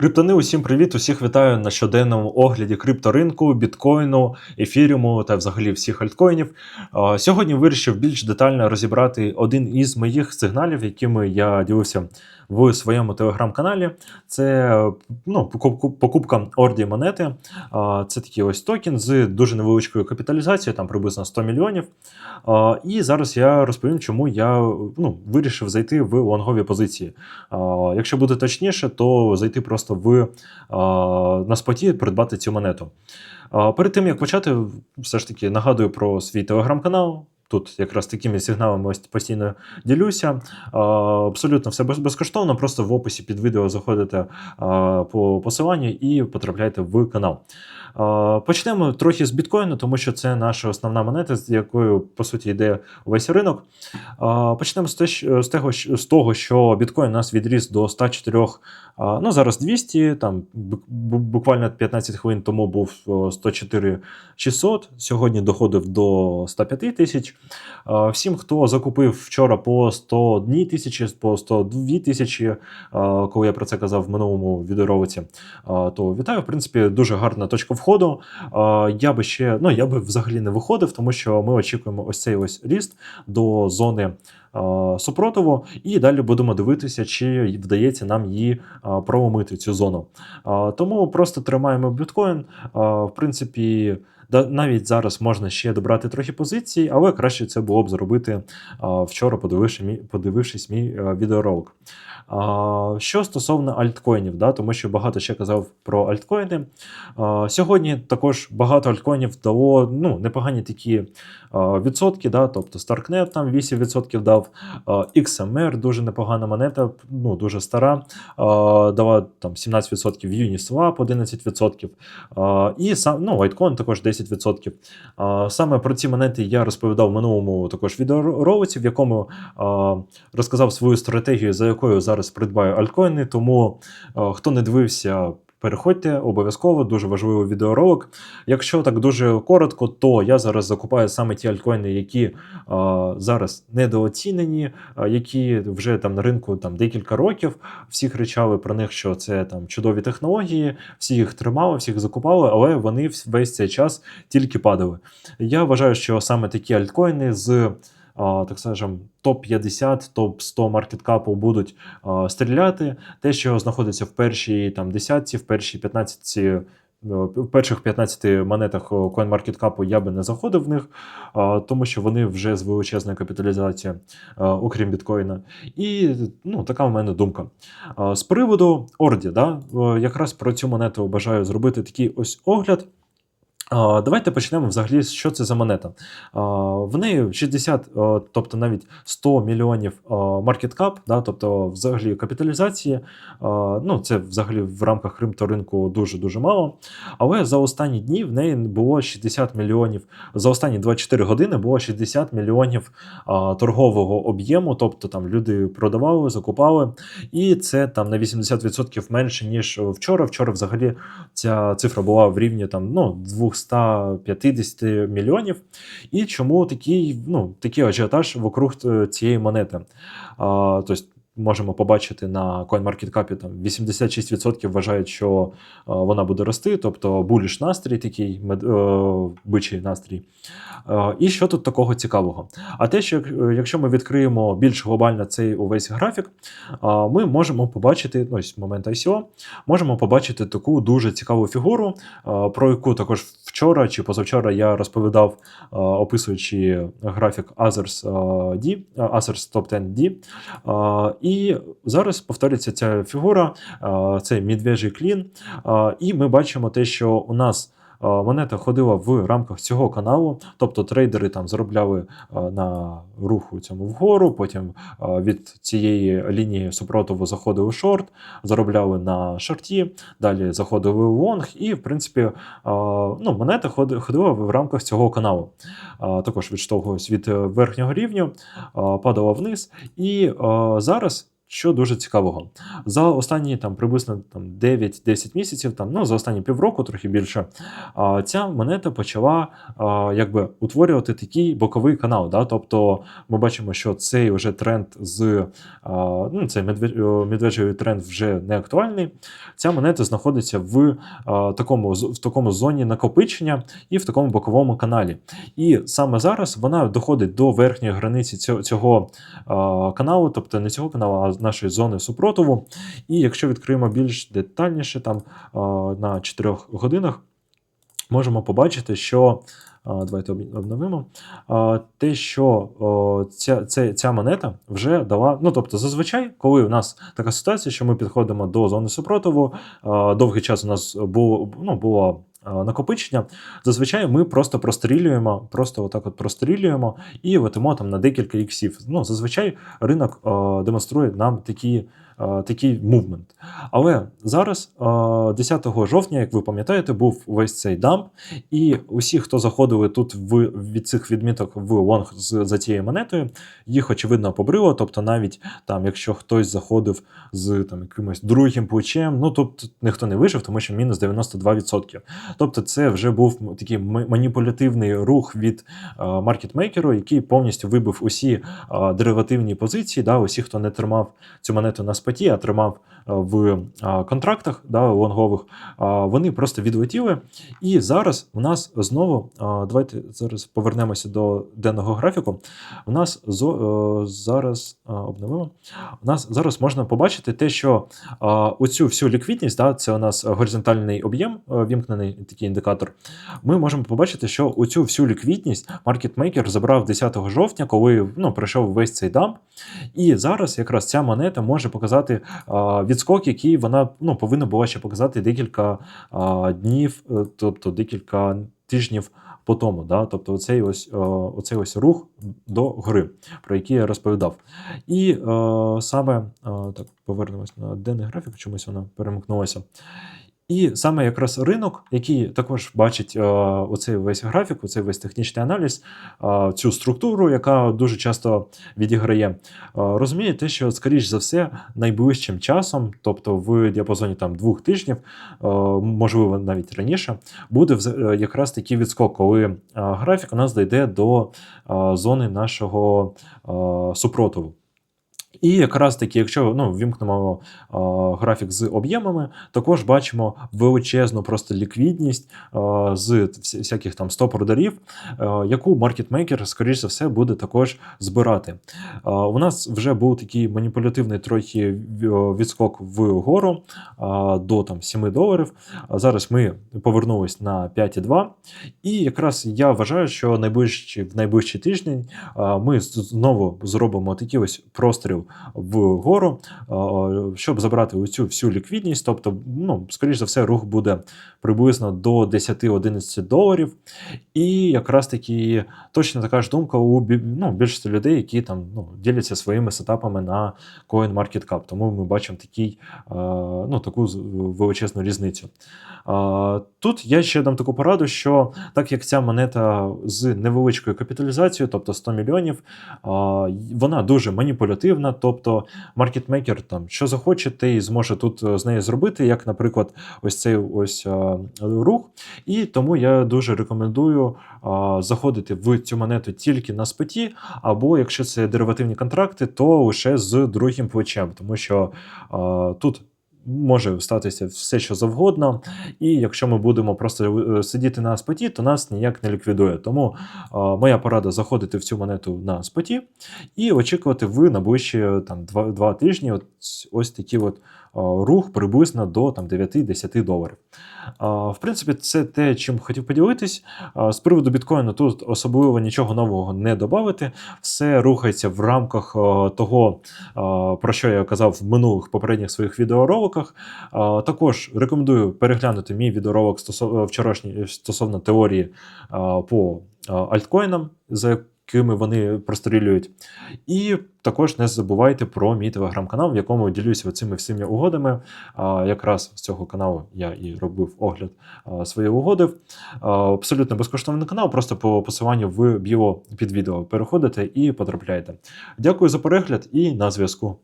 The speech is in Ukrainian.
Криптони, усім привіт! Усіх вітаю на щоденному огляді крипторинку, біткоїну, ефіріуму та взагалі всіх альткоїнів. Сьогодні вирішив більш детально розібрати один із моїх сигналів, якими я ділився в своєму телеграм-каналі. Це ну, покупка орді монети. Це такий ось токен з дуже невеличкою капіталізацією, там приблизно 100 мільйонів. І зараз я розповім, чому я ну, вирішив зайти в лонгові позиції. Якщо буде точніше, то зайти просто в на споті придбати цю монету. Перед тим як почати, все ж таки нагадую про свій телеграм-канал. Тут якраз такими сигналами ось постійно ділюся. Абсолютно все без- безкоштовно. Просто в описі під відео заходите по посиланню і потрапляєте в канал. Почнемо трохи з біткоїну, тому що це наша основна монета, з якою по суті йде весь ринок. Почнемо з, того, що- біткоін у нас відріс до 104, а, ну зараз 200, там бу- бу- буквально 15 хвилин тому був о, 104 600, сьогодні доходив до 105 тисяч. А, Всім, хто закупив вчора по 101 тисячі, по 102 тисячі, коли я про це казав в минулому відеоролиці, то вітаю. В принципі, дуже гарна точка входу. Я би ще, ну я би взагалі не виходив, тому що ми очікуємо ось цей ось ріст до зони супротиву, і далі будемо дивитися, чи вдається нам її проломити цю зону. Тому просто тримаємо біткоін. В принципі, навіть зараз можна ще добрати трохи позицій, але краще це було б зробити вчора, подивившись мій а, відеоролик. Що стосовно альткоїнів, да, тому що багато ще казав про альткоїни. Сьогодні також багато альткоїнів дало ну, непогані такі відсотки, да, тобто Starknet там 8% дав, XMR дуже непогана монета, ну, дуже стара, дала там 17%, Uniswap 11%, і сам, ну, Litecoin також 10%. А, Саме про ці монети я розповідав в минулому також відеоролиці, в якому розказав свою стратегію, за якою зараз придбаю альткоїни. Тому хто не дивився, переходьте обов'язково, дуже важливий відеоролик. Якщо так дуже коротко, то я зараз закупаю саме ті альткоїни, які а, зараз недооцінені, а, які вже там на ринку там декілька років. Всі кричали про них, що це там чудові технології, всі їх тримали, всіх закупали, але вони весь цей час тільки падали. Я вважаю, що саме такі альткоїни з. Так скажем, топ-50, топ-100 маркеткапу будуть стріляти. Те, що знаходиться в першій там, десятці, в першій 15 е, в перших 15 монетах CoinMarketCap я би не заходив в них, тому що вони вже з величезною капіталізацією, окрім біткоїна. І ну, така в мене думка. З приводу Орді, да, е, якраз про цю монету бажаю зробити такий ось огляд. Давайте почнемо взагалі, що це за монета. В неї 60, тобто навіть 100 мільйонів маркеткап, да, тобто взагалі капіталізації. Ну, це взагалі в рамках крипторинку дуже-дуже мало. Але за останні дні в неї було 60 мільйонів. За останні 24 години було 60 мільйонів торгового об'єму, тобто там люди продавали, закупали. І це там на 80% менше, ніж вчора. Вчора взагалі ця цифра була в рівні там, ну, 250 мільйонів. І чому такий, ну, такий ажіотаж вокруг е, цієї монети? Тобто, Можемо побачити на CoinMarketCap, там 86% вважають, що вона буде рости, тобто буліш настрій, такий мед, е, бичий настрій. Е, і що тут такого цікавого? А те, що якщо ми відкриємо більш глобально цей увесь графік, ми можемо побачити, ну, ось момент ICO, можемо побачити таку дуже цікаву фігуру, про яку також вчора чи позавчора я розповідав, описуючи графік Others D, Others Top 10 D. І зараз повторюється ця фігура, цей це медвежий клін. І ми бачимо те, що у нас. А, Монета ходила в рамках цього каналу, тобто трейдери там заробляли на руху цьому вгору, потім від цієї лінії супротиву заходили в шорт, заробляли на шорті, далі заходили в лонг, і в принципі ну, монета ходи- ходила в рамках цього каналу. Також відштовхувалась від е, верхнього рівню, падала вниз. І зараз. Що дуже цікавого, за останні там приблизно там 9-10 місяців, там ну за останні півроку, трохи більше, ця монета почала якби утворювати такий боковий канал. Да? Тобто ми бачимо, що цей вже тренд з ну, цей медвежий тренд вже не актуальний. Ця монета знаходиться в такому в такому зоні накопичення і в такому боковому каналі. І саме зараз вона доходить до верхньої границі цього, цього каналу, тобто не цього каналу, а нашої зони супротиву. І якщо відкриємо більш детальніше, там на 4 годинах, можемо побачити, що. Давайте обновимо. Те, що ця, ця, ця монета вже дала. Ну, тобто, зазвичай, коли у нас така ситуація, що ми підходимо до зони супротиву, довгий час у нас було, ну, було накопичення, зазвичай ми просто прострілюємо, просто отак от прострілюємо і летимо там на декілька іксів. Ну, зазвичай ринок демонструє нам такі, такий мувмент. Але зараз, 10 жовтня, як ви пам'ятаєте, був весь цей дамп, і усі, хто заходили тут в, від цих відміток в лонг за цією монетою, їх очевидно побрило. Тобто, навіть там, якщо хтось заходив з там якимось другим плечем, ну тут ніхто не вижив, тому що мінус 92%. Тобто, це вже був такий маніпулятивний рух від е, маркетмейкеру, який повністю вибив усі е, деривативні позиції, да, усі, хто не тримав цю монету на споті, а тримав е, в контрактах да, лонгових, вони просто відлетіли. І зараз у нас знову, давайте зараз повернемося до денного графіку. У нас е, зараз обновимо. У нас зараз можна побачити те, що оцю всю ліквідність, да, це у нас горизонтальний об'єм, е, вімкнений такий індикатор. Ми можемо побачити, що оцю всю ліквідність маркетмейкер забрав 10 жовтня, коли ну, пройшов весь цей дамп. І зараз якраз ця монета може показати а, відскок, який вона ну, повинна була ще показати декілька днів, е, тобто декілька тижнів по тому. Да? Тобто оцей ось, е, оцей ось рух до гори, про який я розповідав. І е, саме так, повернемось на денний графік, чомусь вона перемкнулася. І саме якраз ринок, який також бачить е, оцей весь графік, оцей весь технічний аналіз, е, цю структуру, яка дуже часто відіграє, е, розуміє те, що, скоріш за все, найближчим часом, тобто в діапазоні там двох тижнів, можливо, навіть раніше, буде е, якраз такий відскок, коли графік у нас дійде до зони нашого супротиву. І якраз таки, якщо ну, вімкнемо графік з об'ємами, також бачимо величезну просто ліквідність з всяких там стоп-ордерів, е, яку маркетмейкер, скоріш за все, буде також збирати. У нас вже був такий маніпулятивний трохи відскок вгору до там 7 доларів. Зараз ми повернулись на 5,2. І якраз я вважаю, що найближчі, в найближчий тиждень ми знову зробимо такий ось простріл вгору, щоб забрати оцю всю ліквідність. Тобто, ну, скоріш за все, рух буде приблизно до 10-11 доларів. І якраз таки точно така ж думка у ну, більшості людей, які там ну, діляться своїми сетапами на CoinMarketCap. Тому ми бачимо такий, ну, таку величезну різницю. Тут я ще дам таку пораду, що так як ця монета з невеличкою капіталізацією, тобто 100 мільйонів, вона дуже маніпулятивна, тобто маркетмейкер там що захоче, те і зможе тут е, з нею зробити, як, наприклад, ось цей ось а, рух. І тому я дуже рекомендую а, заходити в цю монету тільки на споті, або якщо це деривативні контракти, то лише з другим плечем, тому що а, тут. Може статися все, що завгодно, і якщо ми будемо просто е, сидіти на споті, то нас ніяк не ліквідує. Тому е, моя порада заходити в цю монету на споті і очікувати ви на ближчі там, два, два тижні от, ось такі от, е, рух приблизно до там, 9-10 доларів. В принципі, це те, чим хотів поділитись. З приводу біткоїну тут особливо нічого нового не додати. Все рухається в рамках того, про що я казав в минулих попередніх своїх відеороликах. Також рекомендую переглянути мій відеоролик стосовно вчорашній стосовно теорії по альткоїнам, за якими вони прострілюють. І також не забувайте про мій телеграм-канал, в якому ділюся цими всіми угодами. Якраз з цього каналу я і робив огляд своєї угоди. Абсолютно безкоштовний канал, просто по посиланню в біо під відео переходите і потрапляєте. Дякую за перегляд і на зв'язку.